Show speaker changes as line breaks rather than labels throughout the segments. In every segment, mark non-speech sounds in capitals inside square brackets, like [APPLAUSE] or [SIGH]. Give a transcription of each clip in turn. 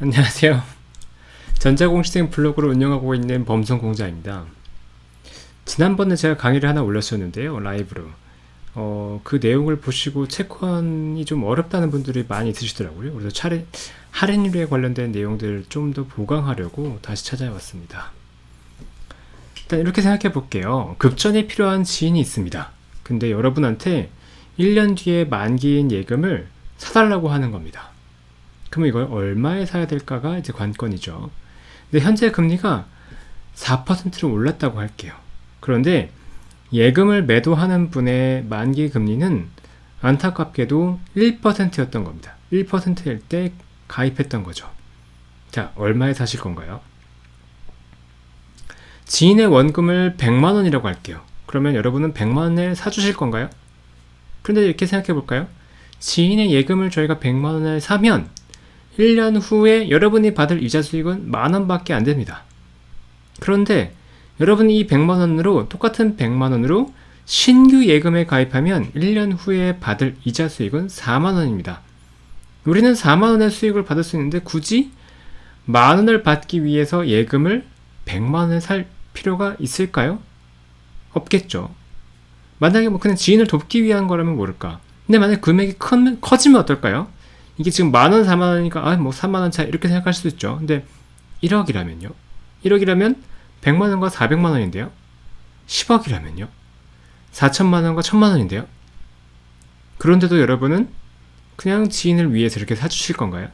안녕하세요. 전자공시생 블로그를 운영하고 있는 범성공자입니다. 지난번에 제가 강의를 하나 올렸었는데요. 라이브로. 어, 그 내용을 보시고 채권이 좀 어렵다는 분들이 많이 있으시더라고요. 그래서 차례, 할인율에 관련된 내용들을 좀더 보강하려고 다시 찾아왔습니다. 일단 이렇게 생각해 볼게요. 급전에 필요한 지인이 있습니다. 근데 여러분한테 1년 뒤에 만기인 예금을 사달라고 하는 겁니다. 그럼 이걸 얼마에 사야 될까가 이제 관건이죠. 근데 현재 금리가 4%로 올랐다고 할게요. 그런데 예금을 매도하는 분의 만기 금리는 안타깝게도 1%였던 겁니다. 1%일 때 가입했던 거죠. 자, 얼마에 사실 건가요? 지인의 원금을 100만 원이라고 할게요. 그러면 여러분은 100만 원에 사주실 건가요? 그런데 이렇게 생각해 볼까요? 지인의 예금을 저희가 100만 원에 사면 1년 후에 여러분이 받을 이자 수익은 만 원밖에 안 됩니다. 그런데 여러분이 이 100만 원으로 똑같은 100만 원으로 신규 예금에 가입하면 1년 후에 받을 이자 수익은 4만 원입니다. 우리는 4만 원의 수익을 받을 수 있는데 굳이 만 원을 받기 위해서 예금을 100만 원에 살 필요가 있을까요? 없겠죠. 만약에 뭐 그냥 지인을 돕기 위한 거라면 모를까. 근데 만약 금액이 큰, 커지면 어떨까요? 이게 지금 만 원, 4만 원이니까 아, 뭐 3만 원 차이 이렇게 생각할 수도 있죠. 근데 1억이라면요. 1억이라면 100만 원과 400만 원인데요. 10억이라면요. 4천만 원과 1000만 원인데요. 그런데도 여러분은 그냥 지인을 위해서 이렇게 사주실 건가요?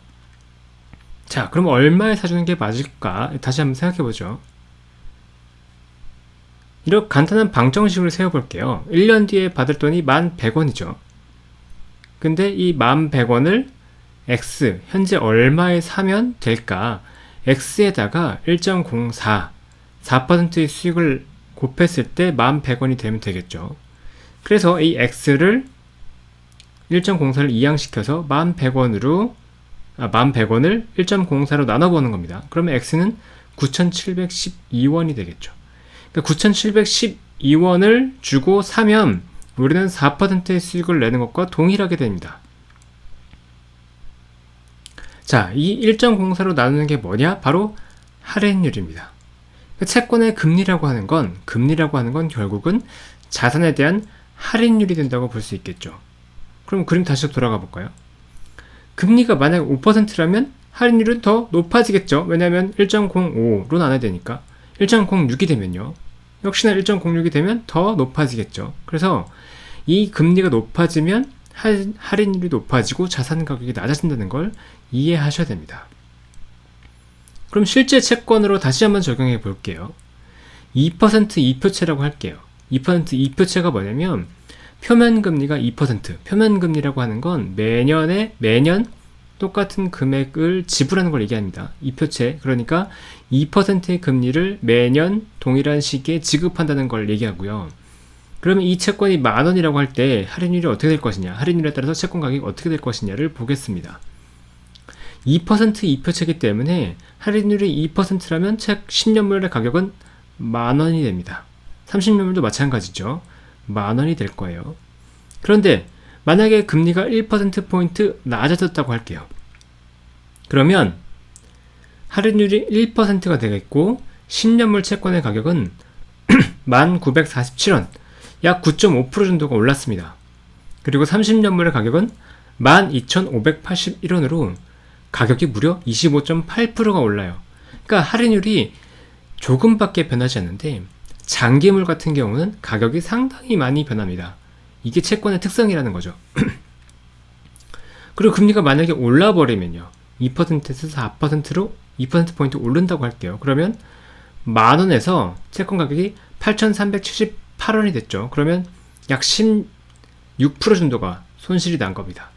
자, 그럼 얼마에 사주는 게 맞을까? 다시 한번 생각해 보죠. 이렇게 간단한 방정식을 세워볼게요. 1년 뒤에 받을 돈이 11,100원이죠. 근데 이 11,100원을 X, 현재 얼마에 사면 될까? X에다가 1.04, 4%의 수익을 곱했을 때 11,100원이 되면 되겠죠. 그래서 이 X를 1.04를 이항시켜서 11,100원으로, 아, 11,100원을 1.04로 나눠보는 겁니다. 그러면 X는 9,712원이 되겠죠. 그러니까 9,712원을 주고 사면 우리는 4%의 수익을 내는 것과 동일하게 됩니다. 자, 이 1.04로 나누는 게 뭐냐? 바로 할인율입니다. 그러니까 채권의 금리라고 하는 건, 금리라고 하는 건 결국은 자산에 대한 할인율이 된다고 볼 수 있겠죠. 그럼 그림 다시 돌아가 볼까요? 금리가 만약 5%라면 할인율은 더 높아지겠죠. 왜냐하면 1.05로 나눠야 되니까. 1.06이 되면요. 역시나 1.06이 되면 더 높아지겠죠. 그래서 이 금리가 높아지면 할인율이 높아지고 자산 가격이 낮아진다는 걸 이해하셔야 됩니다. 그럼 실제 채권으로 다시 한번 적용해 볼게요. 2% 이표채라고 할게요. 2% 이표채가 뭐냐면 표면 금리가 2%, 표면 금리라고 하는 건 매년에 매년 똑같은 금액을 지불하는 걸 얘기합니다. 이표채 그러니까 2%의 금리를 매년 동일한 시기에 지급한다는 걸 얘기하고요. 그러면 이 채권이 만 원이라고 할 때 할인율이 어떻게 될 것이냐, 할인율에 따라서 채권 가격이 어떻게 될 것이냐를 보겠습니다. 2% 이표채이기 때문에 할인율이 2%라면 책 10년물의 가격은 만 원이 됩니다. 30년물도 마찬가지죠. 만 원이 될 거예요. 그런데 만약에 금리가 1%포인트 낮아졌다고 할게요. 그러면 할인율이 1%가 되겠고 10년물 채권의 가격은 [CLEARS THROAT] 1947원, 약 9.5% 정도가 올랐습니다. 그리고 30년물의 가격은 12,581원으로 가격이 무려 25.8%가 올라요. 그러니까 할인율이 조금밖에 변하지 않는데 장기물 같은 경우는 가격이 상당히 많이 변합니다. 이게 채권의 특성이라는 거죠. [CLEARS THROAT] 그리고 금리가 만약에 올라 버리면요. 2%에서 4%로 2%포인트 오른다고 할게요. 그러면 만원에서 채권 가격이 8,378원이 됐죠. 그러면 약 16% 정도가 손실이 난 겁니다.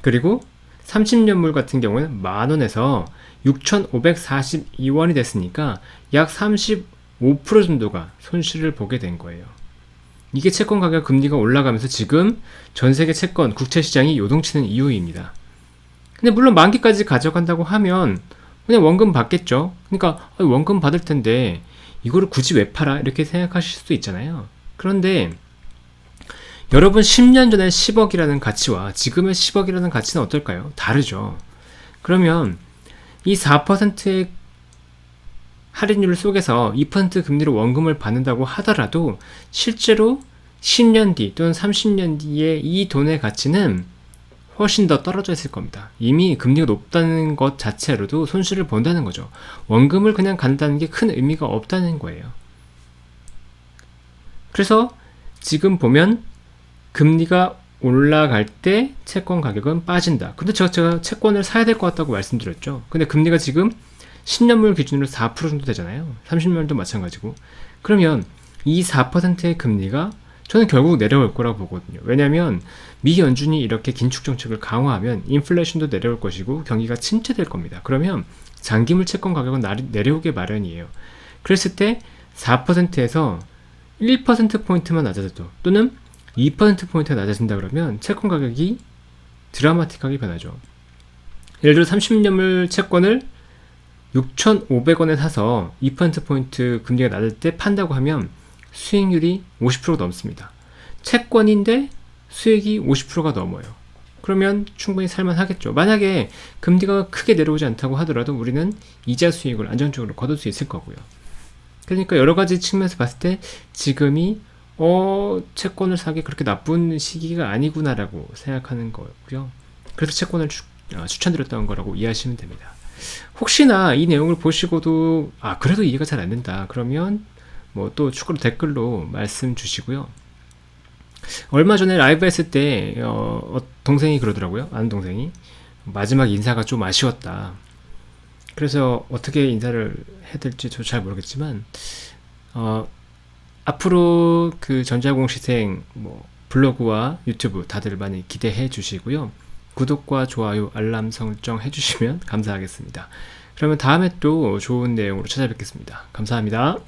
그리고 30년물 같은 경우는 만원에서 6,542원이 됐으니까 약 35% 정도가 손실을 보게 된 거예요. 이게 채권 가격 금리가 올라가면서 지금 전 세계 채권 국채 시장이 요동치는 이유입니다. 근데 물론 만기까지 가져간다고 하면 그냥 원금 받겠죠. 그러니까 원금 받을 텐데 이거를 굳이 왜 팔아? 이렇게 생각하실 수도 있잖아요. 그런데 여러분 10년 전에 10억이라는 가치와 지금의 10억이라는 가치는 어떨까요? 다르죠. 그러면 이 4%의 할인율 속에서 2% 금리로 원금을 받는다고 하더라도 실제로 10년 뒤 또는 30년 뒤에 이 돈의 가치는 훨씬 더 떨어져 있을 겁니다. 이미 금리가 높다는 것 자체로도 손실을 본다는 거죠. 원금을 그냥 간다는 게 큰 의미가 없다는 거예요. 그래서 지금 보면 금리가 올라갈 때 채권 가격은 빠진다. 근데 제가, 제가 채권을 사야 될 것 같다고 말씀드렸죠. 근데 금리가 지금 10년물 기준으로 4% 정도 되잖아요. 30년도 마찬가지고. 그러면 이 4%의 금리가 저는 결국 내려올 거라고 보거든요. 왜냐하면 미 연준이 이렇게 긴축 정책을 강화하면 인플레이션도 내려올 것이고 경기가 침체될 겁니다. 그러면 장기물 채권 가격은 내려오게 마련이에요. 그랬을 때 4%에서 1%포인트만 낮아져도 또는 2%포인트가 낮아진다 그러면 채권 가격이 드라마틱하게 변하죠. 예를 들어 30년물 채권을 6,500원에 사서 2%포인트 금리가 낮을 때 판다고 하면 수익률이 50% 넘습니다. 채권인데 수익이 50%가 넘어요. 그러면 충분히 살만하겠죠. 만약에 금리가 크게 내려오지 않다고 하더라도 우리는 이자 수익을 안정적으로 거둘 수 있을 거고요. 그러니까 여러 가지 측면에서 봤을 때 지금이 어 채권을 사기 그렇게 나쁜 시기가 아니구나라고 생각하는 거고요. 그래서 채권을 추, 어, 추천드렸던 거라고 이해하시면 됩니다. 혹시나 이 내용을 보시고도 아 그래도 이해가 잘 안 된다 그러면 뭐또 추가로 댓글로 말씀 주시고요. 얼마 전에 라이브 했을 때 어, 어, 동생이 그러더라고요. 아는 동생이 마지막 인사가 좀 아쉬웠다. 그래서 어떻게 인사를 해야 될지 저 잘 모르겠지만 어, 앞으로 그 전자공 시생 뭐 블로그와 유튜브 다들 많이 기대해 주시고요. 구독과 좋아요, 알람 설정 해주시면 [LAUGHS] 감사하겠습니다. 그러면 다음에 또 좋은 내용으로 찾아뵙겠습니다. 감사합니다.